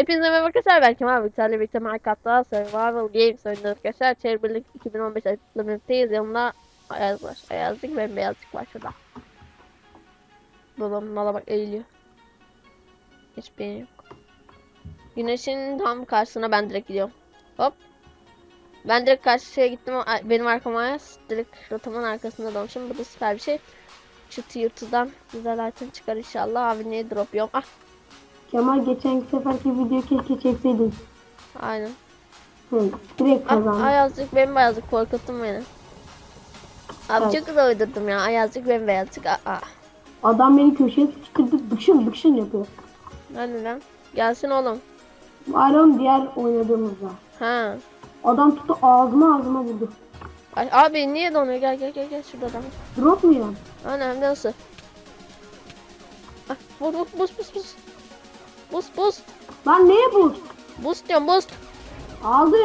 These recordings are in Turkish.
Hepinize merhaba arkadaşlar. Ben Kemal Bilgisayar'la birlikte Minecraft'ta Survival Games oynuyoruz arkadaşlar. Çevrimilik 2015 ayıplı birlikteyiz. Yanımda Ayaz var. Ayazlık ve beyazlık var şurada. Babam mala bak eğiliyor. Hiç beğeni yok. Güneşin tam karşısına ben direkt gidiyorum. Hop. Ben direkt karşıya gittim. Benim arkam Ayaz. Direkt rotamın arkasında dolmuşum. Bu da süper bir şey. Tier 2'dan güzel item çıkar inşallah. Abi niye drop yiyorum? Ah Kemal geçen seferki video keşke çekseydin. aynen. Hı, direkt kazandın. Ayazcık bembeyazcık korkuttun beni. Abi Evet. çok güzel uydurdum ya. Ayazcık bembeyazcık. Aa. Adam beni köşeye sıkıştırdı bıkşın bıkşın yapıyor. Hadi lan. Gelsin oğlum. Bayram diğer oynadığımızda. Ha. Adam tuttu ağzıma ağzıma vurdu. Ay, abi niye donuyor? Gel gel gel gel şurada adam. Drop mu yani? Anam nasıl? Ah, vur vur boost boost boost. Boost boost. Lan neye bu? Boost diyorum boost. Aldı.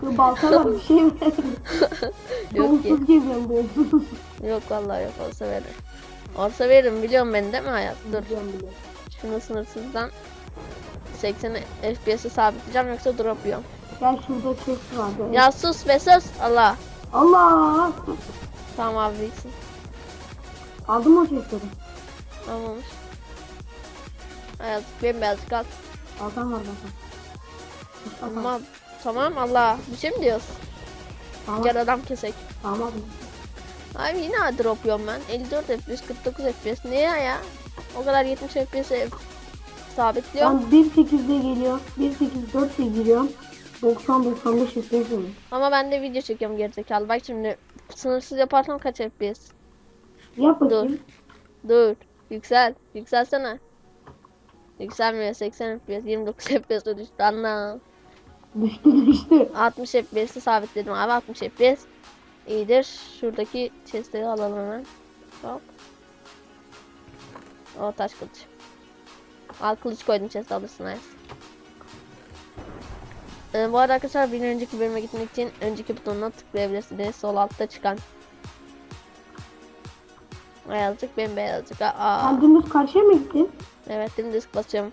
Kız baltalar bir şey mi? Yok ki. Geziyorum donsuz. Yok vallahi yok olsa veririm. Olsa veririm biliyorum beni değil mi hayat? Dur. Biliyorum, biliyorum. Şunu sınırsızdan 80 FPS'i sabitleyeceğim yoksa drop yiyorum. Gel şurada chest vardı. Ya sus be sus. Allah. Allah! Tamam abi iyisin. Aldım o chestleri. Olmamış. Hayat bembeyaz kalk. Altan var zaten. Tamam. Tamam. Allah. Bir şey mi diyorsun? Tamam. Gel adam kesek. Tamam. Abi yine drop yiyorum ben. 54 FPS, 49 FPS. Niye ya? O kadar 70 FPS'e sabitliyorum. Ben 1.8'de geliyor. 1.8.4'de giriyorum. 90-95 FPS oluyor. Ama ben de video çekiyorum gerizekalı. Bak şimdi sınırsız yaparsam kaç FPS? Yap bakayım. Dur. Yüksel. Yükselsene. Yükselmiyor. 80 FPS, 29 FPS'e düştü. Anlam. Düştü düştü. 60 FPS'i sabitledim abi 60 FPS iyidir. Şuradaki chestleri alalım hemen. Hop. O taş kılıç. Al kılıç koydum chest alırsın Ayaz. Ee, bu arada arkadaşlar bir önceki bölüme gitmek için önceki butonuna tıklayabilirsiniz. Sol altta çıkan. Ayazcık bembeyazcık. Aa. Sen dümdüz karşıya mı gittin? Evet dümdüz basıyorum.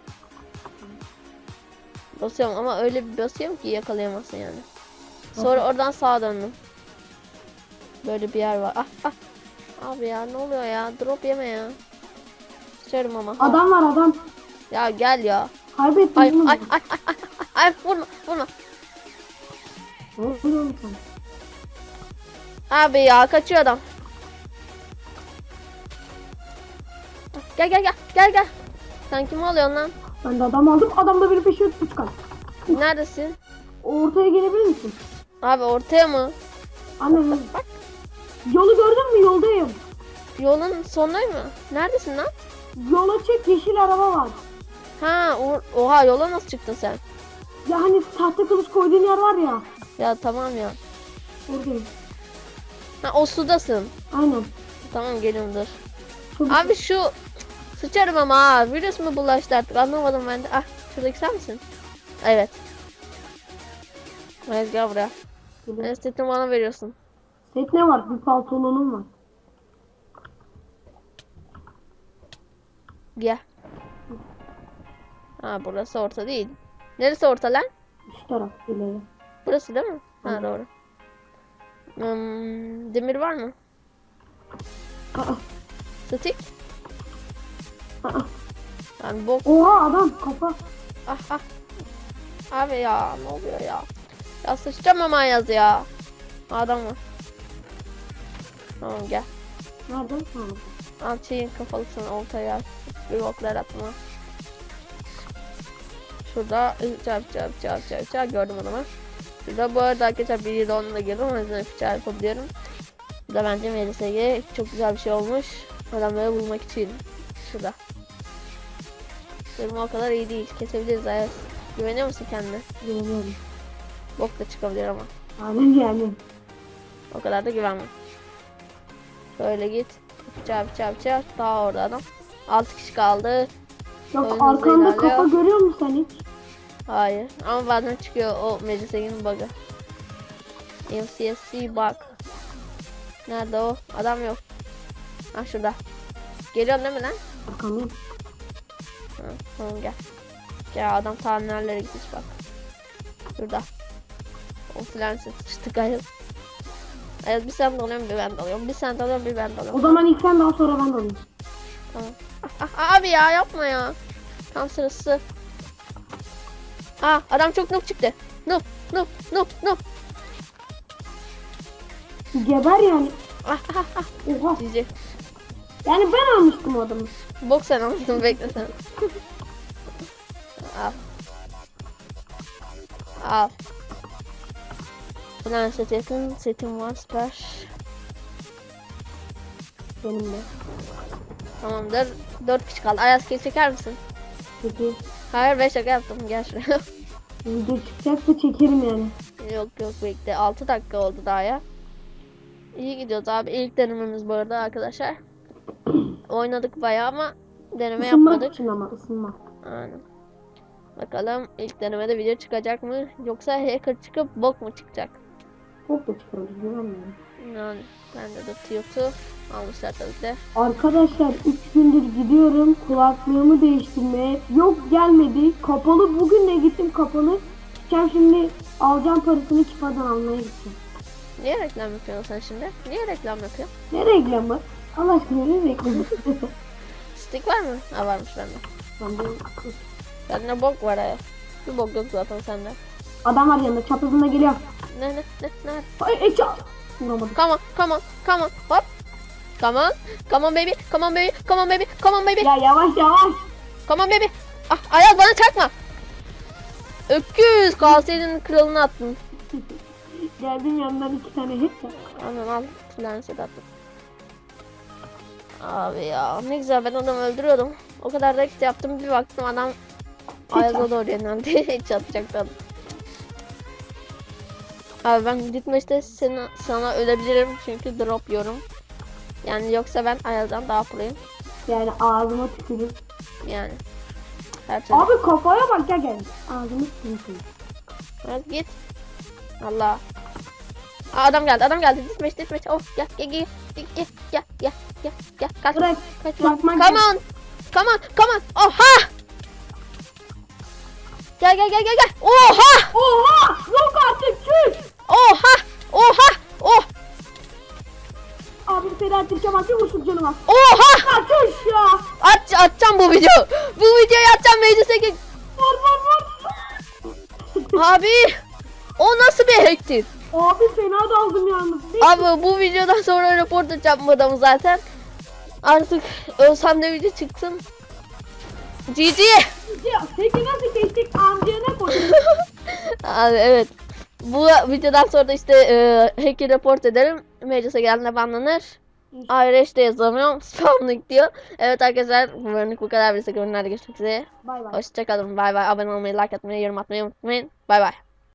Basıyorum ama öyle bir basıyorum ki yakalayamazsın yani. Sonra oradan sağa döndüm. Böyle bir yer var. Ah ah. Abi ya ne oluyor ya? Drop yeme ya. Sıçarım ama. Adam var adam. Ya gel ya. Kaybettin Ay ay ay ay ay ay vurma vurma. Oğlum? Abi ya kaçıyor adam. Gel gel gel gel gel. Sen kimi alıyorsun lan? Ben de adam aldım. Adam da beni peşiyor tuttu kalk. Neredesin? Ortaya gelebilir misin? Abi ortaya mı? Anne bak. Yolu gördün mü? Yoldayım. Yolun sonundayım mı? Neredesin lan? Yola çek yeşil araba var. Ha, oha yola nasıl çıktın sen? Ya hani tahta kılıç koyduğun yer var ya. Ya tamam ya. Oradayım. Ha o sudasın. Aynen. Tamam geliyorum dur. Çabuk. Abi şu sıçarım ama ha. Virüs mü bulaştı artık anlamadım ben de. Ah şuradaki sen misin? Evet. Evet gel buraya. Evet setini bana veriyorsun. Set ne var? Bir pantolonum var. Gel. Ha burası orta değil. Neresi orta lan? Şu taraf ileri. Burası değil mi? Ha Hı. doğru. Hmm, demir var mı? Aa, Statik? Yani bok. Oha adam kafa. Ah ah. Abi ya ne oluyor ya? Ya sıçacağım ama yaz ya. Adam var. Tamam gel. Nerede? Ha. Al şeyin kafalısını oltaya. Bir boklar atma. Şurada çarp çarp çarp çarp çarp gördüm adamı. Şurada bu arada arkadaşlar biri de onunla girdim o yüzden çarp yapabiliyorum. Bu da bence MLSG çok güzel bir şey olmuş. Adamları bulmak için. Şurada. Durum o kadar iyi değil. Kesebiliriz Ayaz. Güveniyor musun kendine? Bilmiyorum. Bok da çıkabilir ama. Aynen yani. O kadar da güvenme. Şöyle git. Çarp çarp çarp. Daha orada adam. 6 kişi kaldı. Yok Oyun arkanda kafa görüyor musun sen hiç? Hayır. Ama bazen çıkıyor o Melisa'nın bug'ı. MCSC bug. Nerede o? Adam yok. Ha şurada. Geliyorsun değil mi lan? Arkandayım. Ha, tamam gel. Gel adam ta nerelere gitmiş bak. Şurada. O filan sıçtık ayıl. Ayıl bir sen dalıyorsun bir ben dalıyorum. Bir sen dalıyorsun bir ben O dalıyorum. zaman ilk sen daha sonra ben alayım. Tamam. Ah, ah, abi ya yapma ya. Tam sırası. Aa adam çok noob çıktı. Noob noob noob noob. Geber yani. Ah ah ah. Oha. Cici. Yani ben almıştım o adamı. Bok sen almışsın bekle sen. Al. Al. Ulan setin, setim var süper. Benim de. Tamamdır. 4 kişi kaldı. Ayaz kes çeker misin? Peki. Hayır 5 şaka yaptım. Gel şuraya. Video çıkacaksa çekerim yani. yok yok bekle. 6 dakika oldu daha ya. İyi gidiyoruz abi. İlk denememiz bu arada arkadaşlar. Oynadık bayağı ama deneme Isınmak yapmadık. için ama ısınmak. Aynen. Bakalım ilk denemede video çıkacak mı? Yoksa hacker çıkıp bok mu çıkacak? Çok da çıkarız güvenmiyorum. Yani ben de tutuyordu. Almışlar tabii de. Arkadaşlar 3 gündür gidiyorum kulaklığımı değiştirmeye. Yok gelmedi. Kapalı. Bugün de gittim kapalı. Gideceğim şimdi alacağım parasını kifadan almaya gideceğim. Niye reklam yapıyorsun sen şimdi? Niye reklam yapıyorsun? Ne reklamı? Allah aşkına ne reklamı? Stick var mı? Ha varmış bende. Ben de- Bende bok var ya. Bir bok yok zaten sende. Adam var yanında çaprazında geliyor. Ne ne ne ne? Ay eça. Vuramadım. Come on, come on, come on. Hop. Come on. Come on baby. Come on baby. Come on baby. Come on baby. Ya yavaş yavaş. Come on baby. Ah Ayaz bana çarpma. Öküz. Kalseydin kralını attın. Geldim yanından iki tane hep. Anam al. Lens attım. Abi ya ne güzel ben adamı öldürüyordum. O kadar da yaptım bir baktım adam Ayaz'a doğru yöneldi. Hiç atacaktı adam. Abi ben gitmişte seni, sana ölebilirim çünkü drop yorum. Yani yoksa ben Ayaz'dan daha proyum. Yani ağzıma tükürür. Yani. Her türlü. Abi kafaya bak ya gel. Ağzıma tükürür. Evet, git. Allah. Aa, adam geldi adam geldi. Ditmeş ditmeş. Oh gel gel gel. Gel gel gel gel gel. Kaç. Bırak. Kaç. Bırakmak Come on. Come on. Come on. Oha. Gel gel gel gel gel. Oha. Oha! Yok artık çüş! Oha. Oha. Oh. Abi seni atıracağım atıyor musun canıma? Oha. Çüş ya! At, atacağım bu video. Bu videoyu atacağım meclise gel. Vur vur vur! Abi. O nasıl bir hacktir? Abi fena daldım yalnız. Abi bu videodan sonra report bu adamı zaten. Artık ölsem de video çıksın. GG. Peki nasıl geçtik amcana koydum. Abi evet. Bu videodan sonra da işte e, hacker report ederim. Meclise geldiğinde banlanır. Ayrı işte yazamıyorum. Spamlık diyor. Evet arkadaşlar bu bu kadar. Bir sonraki bölümlerde görüşmek üzere. Bay bay. Hoşçakalın. Bay bay. Abone olmayı, like atmayı, yorum atmayı unutmayın. Bay bay.